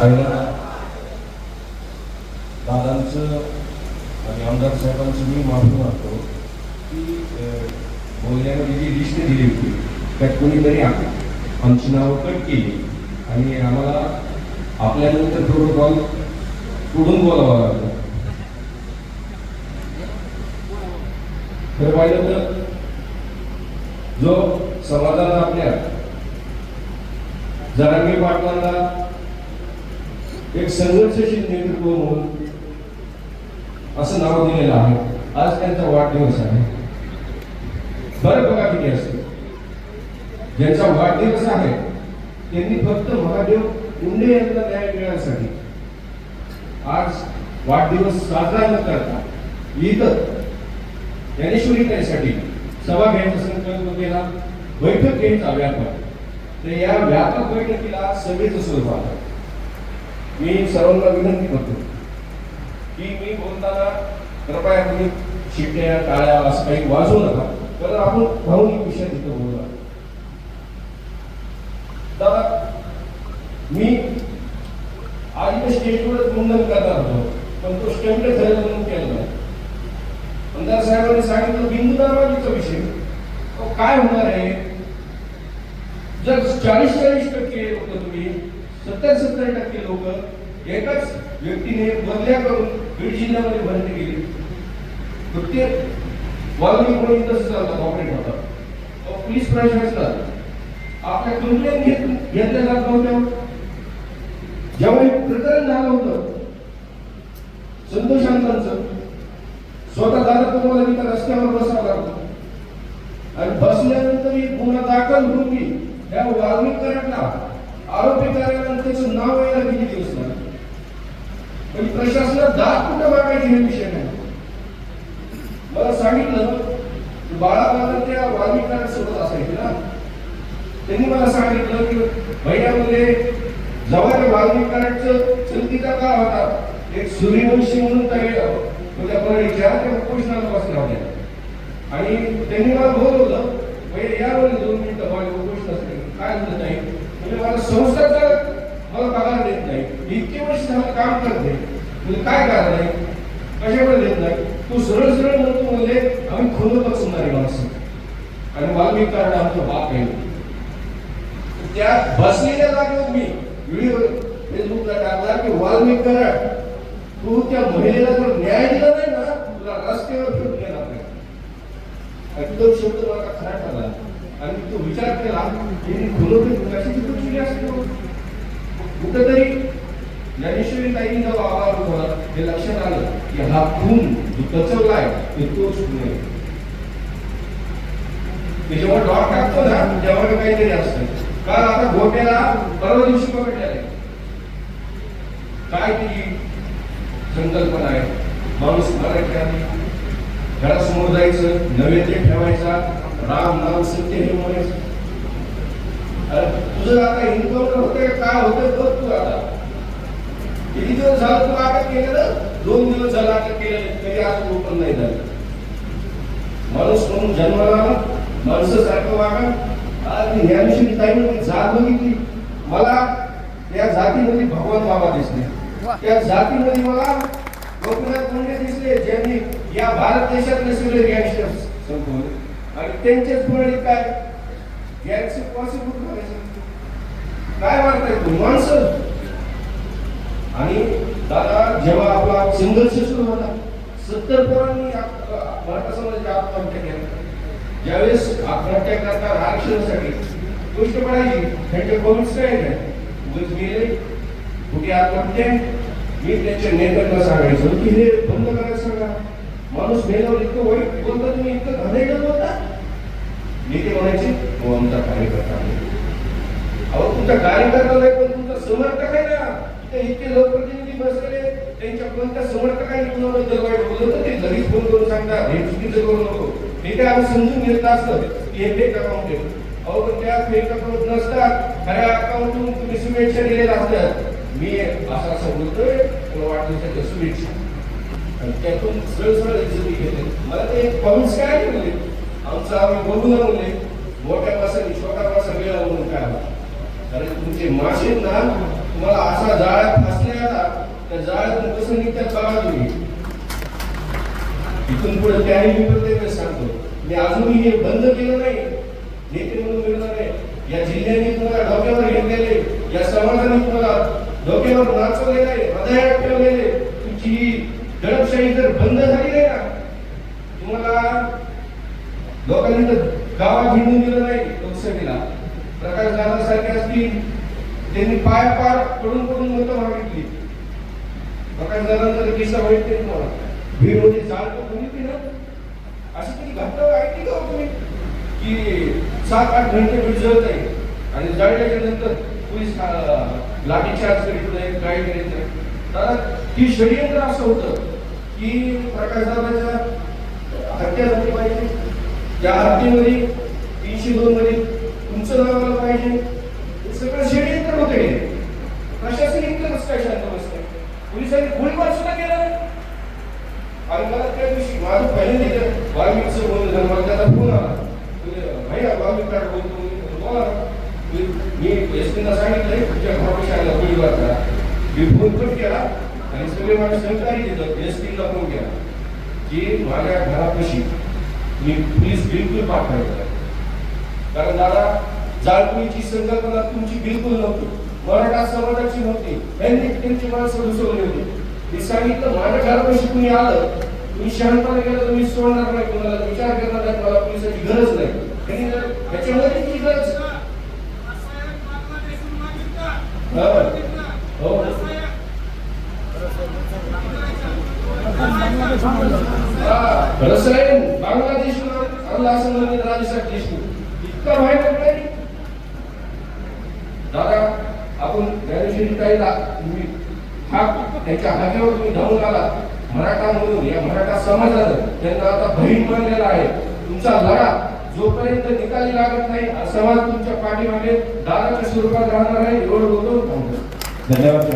पहिला दादांचं आणि आमदार साहेबांचं मी माफी मागतो की अं, बोलण्यामध्ये जी लिस्ट दिली होती त्यात कोणीतरी आमची नावं कट केली. आणि आम्हाला आपल्यानंतर प्रोटोकॉल पुढून बोलावं लागलं. तर पाहिलं तर जो समाजाला आपल्या जरांगी पाटलांना एक संघर्षशील नेतृत्व म्हणून असं नाव दिलेलं आहे. आज त्यांचा वाढदिवस आहे. बरं बघा किती असते. ज्यांचा वाढदिवस आहे त्यांनी फक्त महादेव उंडे यांना न्याय मिळण्यासाठी आज वाढदिवस साजरा न करता इथं ज्ञानेश्वरीताईसाठी सभा घ्यायचा संकल्प केला बैठक घ्यायचा व्यापक. तर या व्यापक बैठकीला सभेचं स्वरूप आलं. मी सर्वांना विनंती करतो की मी बोलताना कृपया तुम्ही शिट्या टाळ्या असं काही वाजवू नका. तर आपण भावनिक विषय तिथं बोलूया. दादा मी आज इथे स्टेजवरच मुंडन करणार होतो पण तो स्टंट ठरेल म्हणून केला नाही. आमदार साहेबांनी सांगितलं बिंदू दाबाजीचा विषय. तो काय होणार आहे? जर चाळीस चाळीस टक्के होतं तुम्ही सत्तर सत्तर टक्के लोक एकाच व्यक्तीने बदल्या करून बीड जिल्ह्यामध्ये भरती केली. प्रत्येक वाल्मिक तसं चालतं ऑपरेट होतात. अहो, पोलीस प्रशासनात आपल्या कंप्लेन घेत घेतल्या जात नव्हत्या. जेव्हा प्रकरण झालं होतं संतोषांतांचं स्वतः दादा तुम्हाला तिथं रस्त्यावर बसावं लागतं आणि बसल्यानंतर एक गुन्हा दाखल होऊन मी त्या वाल्मिकांना आरोपी करायला त्याचं नाव यायला किती दिवस पण प्रशासनात दात कुठं मागायची हे विषय नाही. मला सांगितलं की त्या वाल्मिकांसोबत असायचे ना. त्यांनी मला सांगितलं की भैयामध्ये जवळ त्या वाल्मिकांचं चलतीचा काळ होता. एक सूर्यवंशी म्हणून तयार त्या परळीच्या त्या उपोषणाला बसल्या होत्या आणि त्यांनी मला बोलवलं या यावर दोन मिनिटं माझ्या उपोषणासाठी काय म्हणत नाही म्हणजे मला संस्थाचा मला पगार देत नाही इतके वर्ष झालं काम करते. म्हणजे काय कारण आहे? कशामुळे देत नाही? तू सरळ सरळ म्हणतो म्हणजे आम्ही खुलं बसणारी माणसं. आणि वाल्मिक कारण आमचं बाप आहे. त्या बसलेल्या जागेवर मी व्हिडिओ फेसबुकला टाकला की वाल्मिक कराड तू त्या महिलेला जर न्याय दिला नाही ना तुला रस्त्यावर फिरून येणार नाही. आणि तो शब्द मला खरा ठरला. आणि तो विचार केला की खुलं कशी तिथं केली असते कुठेतरी ज्ञानेश्वरी ताईंनी जेव्हा आवाज होता हे लक्षात आलं की हा खून जो कचवलाय ते तोच खून आहे. ते जेव्हा डॉट टाकतो ना तेव्हा काहीतरी असतं. काल आता गोट्याला परवा दिवशी पकडलेलं काय ती संकल्पना आहे? माणूस मराठी घरासमोर जायचं नैवेद्य ठेवायचा राम नाम सत्य हे म्हणायचं. अरे तुझं आता इन्कम होतंय काय होतंय बघ तू आता. किती दिवस झालं तुला अटक केलेलं? दोन दिवस झालं अटक केलेलं तरी आज ओपन नाही झालं. माणूस म्हणून जन्माला आला, माणसासारखं वागा. आज मी ज्ञानेश्वरी ताईमध्ये जात बघितली. मला त्या जातीमध्ये भगवान बाबा दिसले. त्या जातीमध्ये मला गोपीनाथ मुंडे दिसले ज्यांनी या भारत देशातले सगळे गँगस्टर संपवले. आणि त्यांच्याच पुढे काय? गँगचे पॉसिबल करायचं काय वाटतंय तू? माणसं? आणि दादा जेव्हा आपला सिंगल सिस्टम होता सत्तर पोरांनी मराठा समाजाची आत्महत्या केल्या ज्यावेळेस आत्महत्या करतात आरक्षणासाठी गोष्ट पडायची त्यांचे कोविड काय नाही उगाच गेले कुठे आत्महत्या मी त्यांच्या नेत्यांना सांगायचो की हे बंद करायला सांगा. माणूस मेल्यावर इतकं वाईट बोलता तुम्ही इतकं घाणेरडं बोलता नेते म्हणायचे हो आमचा कार्यकर्ता अहो तुमचा कार्यकर्ता नाही पण तुमचा समर्थक आहे ते इतके लोकप्रतिनिधी बसलेले त्यांच्या कोणत्या समर्थकांनी कुणाबद्दल वाईट बोललं तर ते घरीच फोन करून सांगतात. हे चुकीचं करू नको. हे काय आम्ही समजून घेत असतं की हे फेक अकाउंट आहे. अहो पण त्या फेक अकाउंट नसतात. खऱ्या अकाउंटून तुम्ही शुभेच्छा दिलेल्या असतात. मी असं असं बोलतोय. तुला वाढदिवसाच्या शुभेच्छा. आणि त्यातून सरळ सरळ इज्जती घेतले. मला ते कॉमेंट्स काय बोलले म्हणले. आमचं आम्ही बोलू ना म्हणले. मोठ्या बसाने छोटा मासा मिळाला म्हणून काय कारण तुमचे मासे ना तुम्हाला असा जाळ्यात फसले आता त्या जाळ्यातून कसं निघतात बघा तुम्ही. इथून पुढे त्याही मी प्रत्येक सांगतो. मी अजूनही हे बंद केलं नाही. नेते म्हणून मिळणार नाही. या जिल्ह्याने तुम्हाला डोक्यावर घेतलेले या समाजाने तुम्हाला डोक्यावर नाचवलेले हृदयात ठेवलेले तुमची ही दडपशाही जर बंद झाली नाही ना तुम्हाला लोकांनी तर गावात हिंडून दिलं नाही लोकसभेला. प्रकाश दादा असतील त्यांनी पाय पार पडून पडून मतं मागितली. प्रकाश दादांचा किस्सा माहिती आहे तुम्हाला. भीडमध्ये चाल कोणी ती ना अशी तरी घटना ऐकली का तुम्ही? की सात आठ घंटे भीड जळत आहे. आणि जळल्याच्या नंतर पोलीस लाठीचार्ज करीत नाही काय करीत नाही तर ती षडयंत्र असं होतं की प्रकाश दादाच्या हत्या झाली पाहिजे. त्या हत्येमध्ये तीनशे दोन मध्ये तुमचं नाव आलं पाहिजे. हे सगळं षडयंत्र होते प्रशासन इतकं कसं काय शांत बसतं पोलिसांनी गोळीबार सुद्धा केला. आणि मला त्या दिवशी माझं पहिल्यांदा वाल्मिकचं बोलणं झालं मला त्याला फोन आला म्हणजे, भैया वाल्मिक कार्ड बोलतो मी बोला. मी एस पीला सांगितलंय तुमच्या घरापाशी आला गोळीबार करा. मी फोन पण केला आणि सगळे माझे सहकारी दिलं एस पीला फोन केला की माझ्या घरापाशी मी प्लीज बिलकुल पाठवायचं कारण दादा जाळपोळीची संकल्पना तुमची बिलकुल नव्हती. मराठा समाजाची नव्हती. त्यांनी त्यांची माणसं घुसवली होती मी सांगितलं माझ्या घरापाशी तुम्ही आलं तुम्ही शहाणपणे गेलं तर मी सोडणार नाही कोणाला. विचार करणार नाही मला पोलिसाची गरज नाही. त्यांनी ती गरज हो. रसायन बांगलादेश आणला असं म्हणजे राजेसाहेब देशमुख. इतका माहिती नाही दादा आपण ज्ञानेश्वरी ताईला तुम्ही हाक त्यांच्या हाकेवर तुम्ही धावून आला. मराठा म्हणून या मराठा समाजानं त्यांना आता बहीण मानलेला आहे. तुमचा लढा जोपर्यंत निकाली लागत नाही समाज तुमच्या पाठीमागे दादाच्या स्वरूपात राहणार आहे एवढं बोलतो धन्यवाद.